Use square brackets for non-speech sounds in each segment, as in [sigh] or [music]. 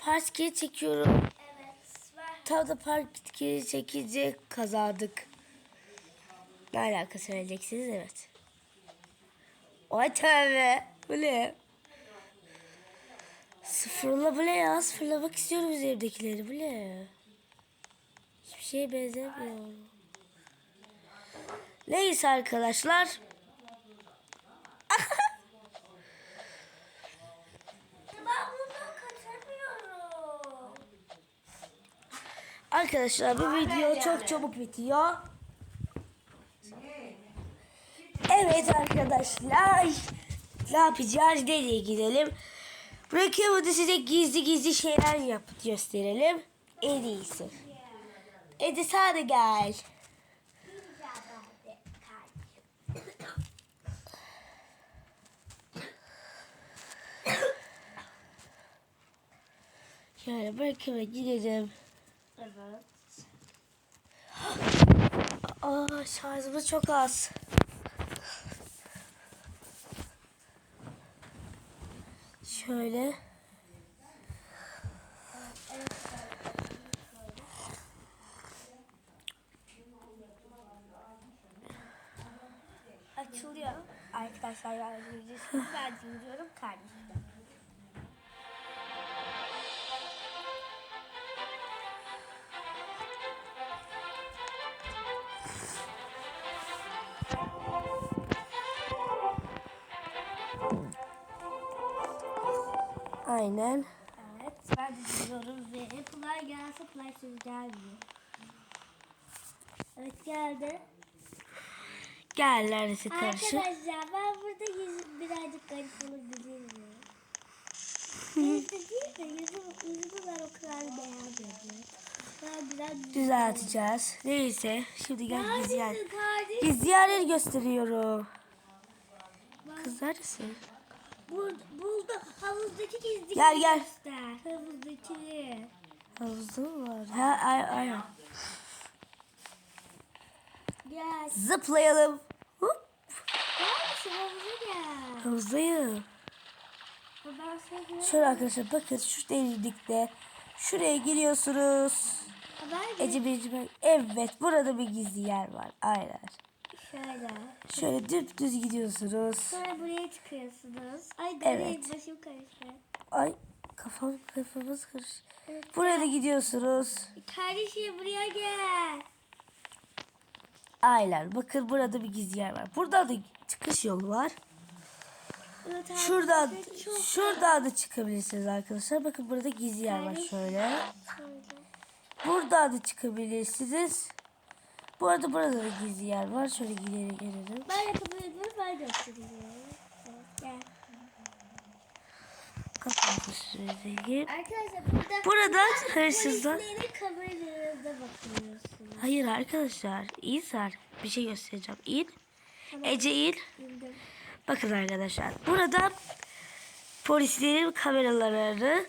Part 2 çekiyorum. Evet. Ver. Tam da part 2 çekince kazandık. Ne alaka söyleyeceksiniz evet. Ay tövbe. Bu ne? Sıfırla bu ne ya? Sıfırlamak istiyorum üzerimdekileri. Bu ne? Hiçbir şeye benzemiyor. Neyse arkadaşlar. Arkadaşlar bu video çok çabuk bitiyor. Evet arkadaşlar. Ne yapacağız? Nereye gidelim? Bırakıyorum size gizli gizli şeyler yap gösterelim. En iyisi. Edi sana gel. Şöyle bırakıyorum gidelim. Evet. Aa şarjımız çok az. Şöyle. Açılıyor. Arkadaşlar. Ben dinliyorum kardeşimden. Aynen. Evet. Ben de dinliyorum ve kolay gelsin. Kolay söz gelmiyor. Evet geldi. Gel neredeyse karşı. Arkadaşlar ben burada yüzüm birazcık garip olabilir mi? Neyse değil mi? Yüzüm, yüzümü ben o kadar beğenmedim. Düzelteceğiz. Neyse şimdi gel gizli yer. Gizli yerleri gösteriyorum. Kız neredesin? Buldu. Havuzdaki gizli Gel, gel. göster. Havuzdaki. Havuzda mı var? Ha, ay, aynen. Gel. Zıplayalım. Hop. Neredesin havuza gel. Havuzdayım. Ben seni Şöyle arkadaşlar bakın şu derinlikte. Şuraya giriyorsunuz. haber Ece Birinci Bey. Evet burada bir gizli yer var. Aynen. Şöyle. Şöyle düz gidiyorsunuz. Sonra buraya çıkıyorsunuz. Ay Evet. evet. başım karıştı. Ay kafam kafamız karış. Evet. Buraya da gidiyorsunuz. Kardeşim buraya gel. Aynen. Bakın burada bir gizli yer var. Burada da çıkış yolu var. Evet, Şuradan şuradan da çıkabilirsiniz arkadaşlar. Bakın burada gizli yer var şöyle. şöyle. Buradan da çıkabilirsiniz. Bu arada burada da gizli yer var. Şöyle gidelim gelelim. Ben yapabilirim, ben de yapabilirim. Evet, gel. Kapatın şurayı. Arkadaşlar burada Burada hırsızlar. bakıyorsunuz. Hayır arkadaşlar. İyi sar. Bir şey göstereceğim. İn. Ece in. Bildim. Bakın arkadaşlar. Burada polislerin kameralarını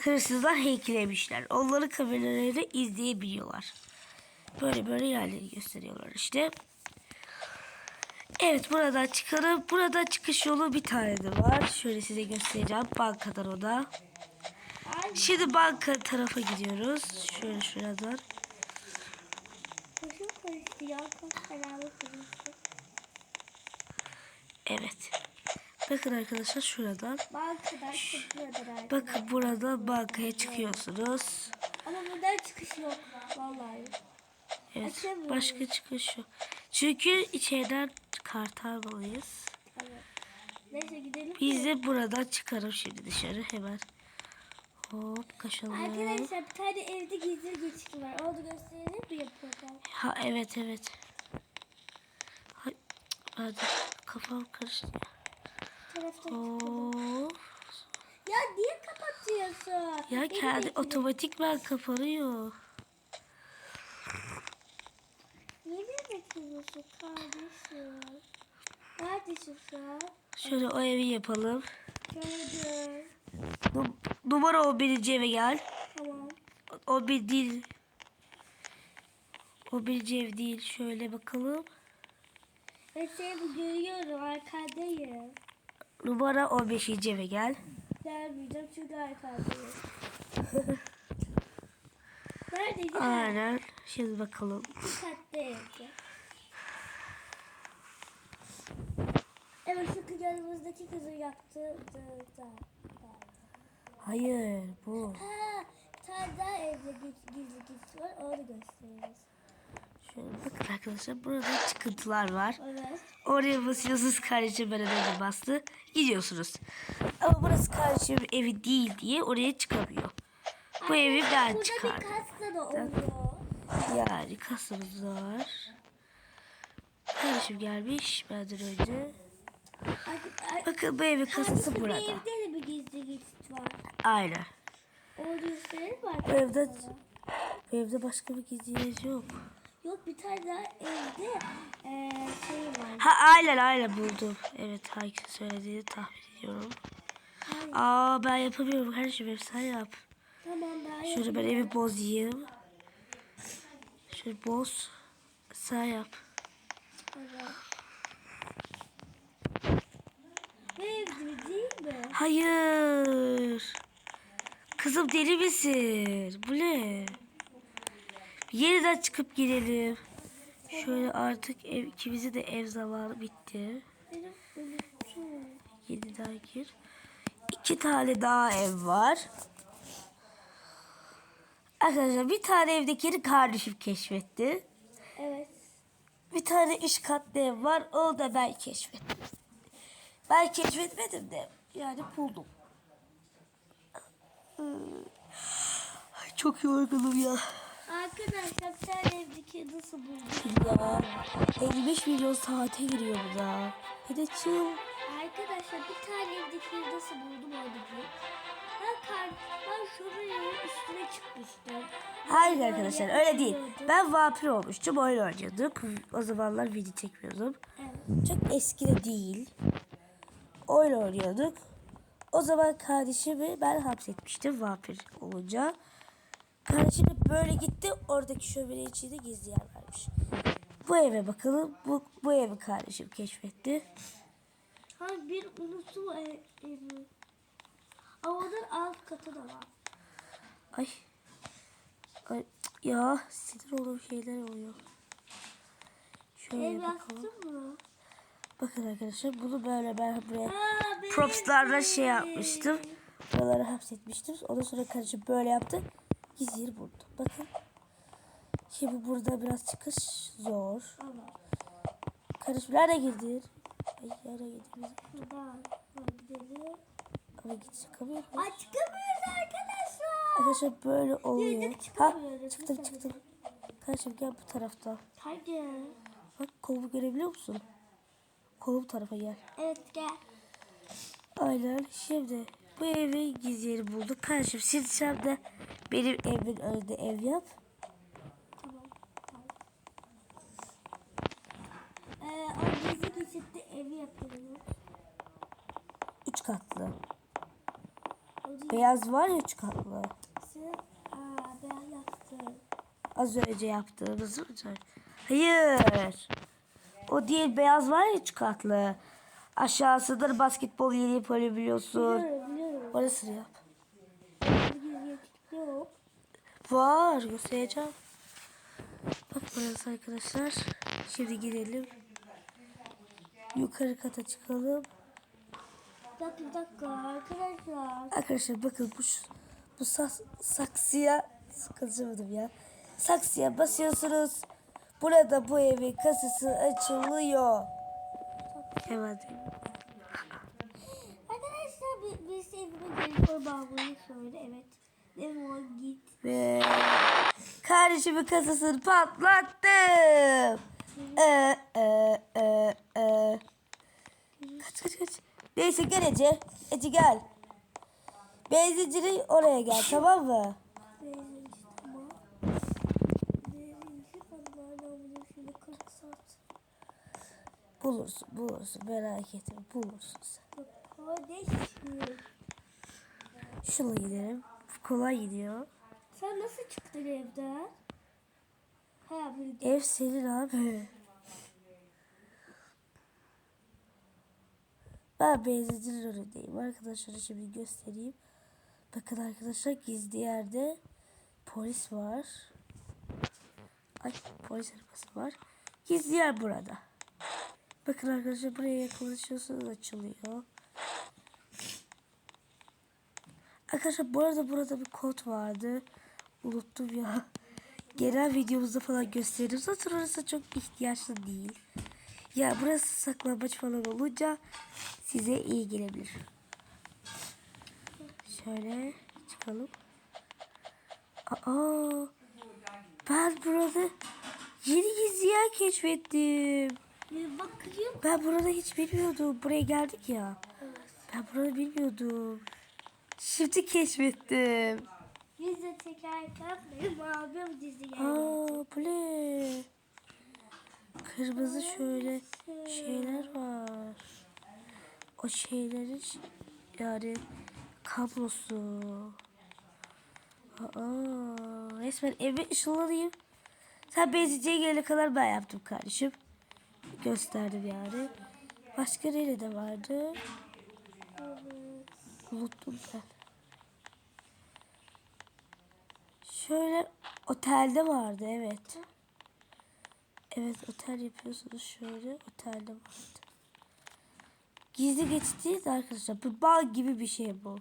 hırsızlar hacklemişler. Onların kameralarını izleyebiliyorlar. Böyle böyle yerleri gösteriyorlar işte. Evet buradan çıkarıp burada çıkış yolu bir tane de var. Şöyle size göstereceğim. Bankadan o da. Şimdi banka tarafa gidiyoruz. Şöyle şuradan. Evet. Bakın arkadaşlar şuradan. Bankadan çıkıyordur. Bakın buradan bankaya çıkıyorsunuz. Ama buradan çıkış yok. Vallahi. Evet. Açamıyorum. Başka çıkış yok. Çünkü içeriden kart almalıyız. Evet. Neyse gidelim. Biz de buradan çıkarım şimdi dışarı hemen. Hop kaşalım. Arkadaşlar bir tane evde gizli geçit var. Onu gösterelim mi yapıyorlar? Ha evet evet. Hay, hadi kafam karıştı. Hop. Ya niye kapatıyorsun? Ya kendi otomatikman kapanıyor. Niye beni bekliyorsun kardeşim? Neredesin sen? Şöyle o evi yapalım. Gördüm. Nu- numara 11. eve gel. Tamam. O bir değil. O bir ev değil. Şöyle bakalım. Ben seni görüyorum arkadayım. Numara 15. eve gel. Gelmeyeceğim çünkü arkadaşım. [laughs] Neredeydi? Aynen. Şimdi bakalım. Evde. Evet şu yanımızdaki da, da. Hayır bu. Ha, bir tane daha evde gizli gizli var onu gösteririz. Şöyle bakın arkadaşlar burada çıkıntılar var. Evet. Oraya basıyorsunuz kardeşim ben önce bastı. Gidiyorsunuz. Ama burası kardeşim evi değil diye oraya çıkamıyor. Bu evi ben Burada çıkardım. bir kasta da oluyor. Yani kasamız var. Kardeşim gelmiş benden önce. Ay, ay, Bakın bu evin kasası burada. evde de bir gizli gizli var. Aynen. Onu gösterelim mi Bu evde, bu evde başka bir gizli yer yok. Yok bir tane daha evde eee şey var. Ha aynen aynen buldum. Evet herkes söylediğini tahmin ediyorum. Hayır. Aa ben yapamıyorum kardeşim ev sen yap. Şöyle ben evi bozayım. Şöyle boz. Sen yap. Hayır. Kızım deli misin? Bu ne? Yeniden çıkıp girelim. Şöyle artık ev, ikimizi de ev zamanı bitti. Yeniden gir. İki tane daha ev var. Arkadaşlar bir tane evdekini kardeşim keşfetti. Evet. Bir tane üç katlı ev var. O da ben keşfettim. Ben keşfetmedim de yani buldum. Hmm. Ay, Çok yorgunum ya. Arkadaşlar sen evdeki nasıl buldun? Ya 55 milyon saate giriyor bu da. Hadi çıl. Arkadaşlar bir tane evdeki nasıl buldum onu üstüne. Hayır arkadaşlar öyle değil. Ben vampir olmuştum oyun oynuyorduk. O zamanlar video çekmiyordum. Evet. Çok eski de değil. Oyun oynuyorduk. O zaman kardeşimi ben hapsetmiştim vampir olunca. Kardeşim de böyle gitti. Oradaki şömine içinde gizli yer varmış. Bu eve bakalım. Bu, bu evi kardeşim keşfetti. Ha bir unuttum ev, evi. Onun alt katı da var. Ay. Ay ya sinir olduğum şeyler oluyor. Şöyle Ev bakalım. mı? Bakın arkadaşlar bunu böyle ben buraya Aa, propslarla şey yapmıştım. Buraları hapsetmiştim. Ondan sonra kardeşim böyle yaptı. Gizli yeri buldu. Bakın. Şimdi burada biraz çıkış zor. Kardeşim nereye girdin? Ay nereye girdin? buradan gidelim. Ama git çıkamıyorum. Ay çıkamıyoruz arkadaşlar. Arkadaşlar böyle oluyor. Girdik, Ha çıkamıyoruz. Lütfen. çıktım. Kardeşim gel bu tarafta. Hadi. Bak kolumu görebiliyor musun? Kolu bu tarafa gel. Evet gel. Aynen. Şimdi bu evi gizli yeri bulduk. Kardeşim şimdi sen de benim evimin önünde ev yap. Ee, o gizli geçitte evi yapıyoruz. Üç katlı. Beyaz var ya üç katlı. Aa ben yaptım. Az önce yaptığımız mı? Hayır. O değil beyaz var ya üç katlı. Aşağısıdır basketbol yeri yapabiliyorsun. Biliyorum biliyorum. Orasını yap. Yok. Var göstereceğim. Bak burası arkadaşlar. Şimdi gidelim. Yukarı kata çıkalım. Dakika bir dakika arkadaşlar. Arkadaşlar bakın bu bu sas, saksıya sıkılacamadım ya. Saksıya basıyorsunuz. Burada bu evin kasası açılıyor. Hemen Arkadaşlar bir, bir sevgime telefon bağlamayı söyle evet. Defol git. ve kardeşimin kasasını patlattım. Ee, e, e, e. Kaç kaç kaç. Neyse gel Ece. Ece gel. Benzincinin oraya gel [laughs] tamam mı? Neyse tamam. Neyse Allah'ın amına şöyle 40 saat. Bulursun bulursun merak etme bulursun sen. Kardeşim. Şuna gidelim. Kolay gidiyor. Sen nasıl çıktın evden? Ha Ev senin abi. Ben benzincinin önündeyim. Arkadaşlara şimdi göstereyim. Bakın arkadaşlar gizli yerde polis var. Ay polis arabası var. Gizli yer burada. Bakın arkadaşlar buraya yaklaşıyorsunuz açılıyor. Arkadaşlar bu arada burada bir kod vardı. Unuttum ya. Genel videomuzda falan gösteririm. Zaten orası çok ihtiyaçlı değil. Ya burası saklambaç falan olunca size iyi gelebilir. Şöyle çıkalım. Aa, ben burada yeni gizli yer keşfettim. Bakayım. Ben burada hiç bilmiyordum. Buraya geldik ya. Ben burada bilmiyordum. Şimdi keşfettim. Biz de tekerken benim abim dizi geldi. Aa bu ne? Kırmızı şöyle şeyler var. O şeylerin yani kablosu. Aa, resmen eve ışınlanayım. Sen benzinciye gelene kadar ben yaptım kardeşim. Gösterdim yani. Başka nerede vardı? Unuttum ben. Şöyle otelde vardı evet. Evet otel yapıyorsunuz şöyle otelde vardı. Gizli de arkadaşlar bu bağ gibi bir şey bu.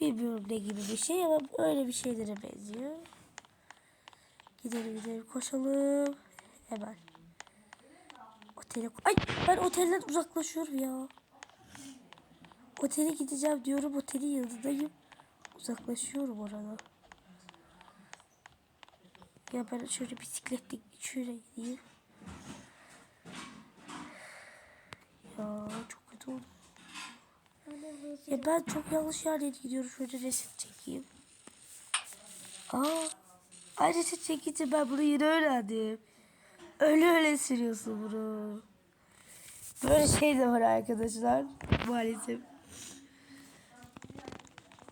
Bilmiyorum ne gibi bir şey ama öyle bir şeylere benziyor. Gidelim gidelim koşalım. Hemen. Otele... Ay ben otelden uzaklaşıyorum ya. Otele gideceğim diyorum otelin yanındayım. Uzaklaşıyorum orada. Ya ben şöyle bisikletle şöyle gideyim. Ya çok kötü oldu. Ya ben çok yanlış yerlere gidiyorum. Şöyle resim çekeyim. Aa, ay resim çekince ben bunu yeni öğrendim. Öyle öyle sürüyorsun bunu. Böyle şey de var arkadaşlar. Maalesef.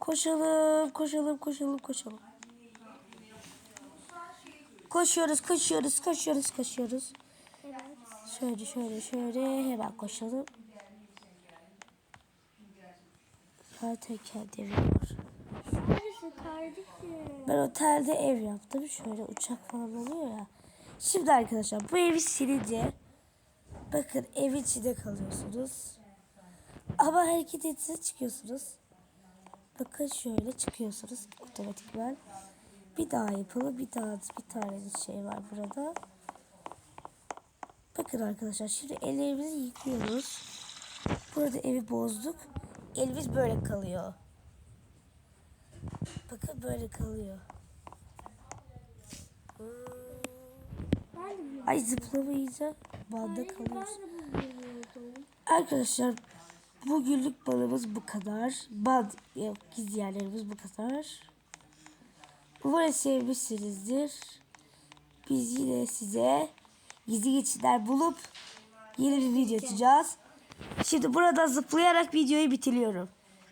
Koşalım, koşalım, koşalım, koşalım. Koşuyoruz, koşuyoruz, koşuyoruz, koşuyoruz. Şöyle, şöyle, şöyle hemen koşalım. Var. Neresi kardeşim? Ben otelde ev yaptım. Şöyle uçak falan oluyor ya. Şimdi arkadaşlar bu evi silince bakın evin içinde kalıyorsunuz. Ama hareket etse çıkıyorsunuz. Bakın şöyle çıkıyorsunuz otomatikman. Bir daha yapalım. Bir daha bir tane şey var burada. Bakın arkadaşlar şimdi ellerimizi yıkıyoruz. Burada evi bozduk. Elimiz böyle kalıyor. Bakın böyle kalıyor. Ay zıplamayınca banda kalıyoruz. Arkadaşlar bugünlük balımız bu kadar. Band yok gizli yerlerimiz bu kadar. Umarım sevmişsinizdir. Biz yine size gizli geçitler bulup yeni bir video atacağız. Şimdi burada zıplayarak videoyu bitiriyorum.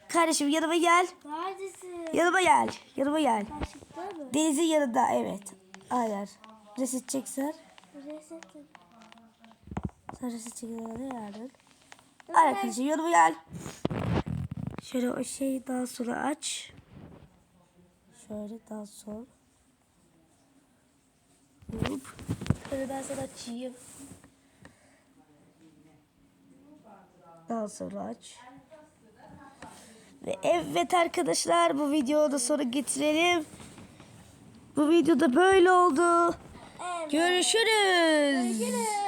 Kardeşim yanıma gel. Neredesin? Yanıma gel. Yanıma gel. Denizin yanında evet. Aynen. Resit çeksen. Resetim. Sen resit çeksen ne yardın? Arkadaşlar yanıma gel. Şöyle o şeyi daha sonra aç. Şöyle daha sonra. Hop. Şöyle ben sana açayım. Daha sonra aç. Ve evet arkadaşlar bu videoyu da sonra getirelim. Bu videoda böyle oldu. Evet. Görüşürüz. Görüşürüz.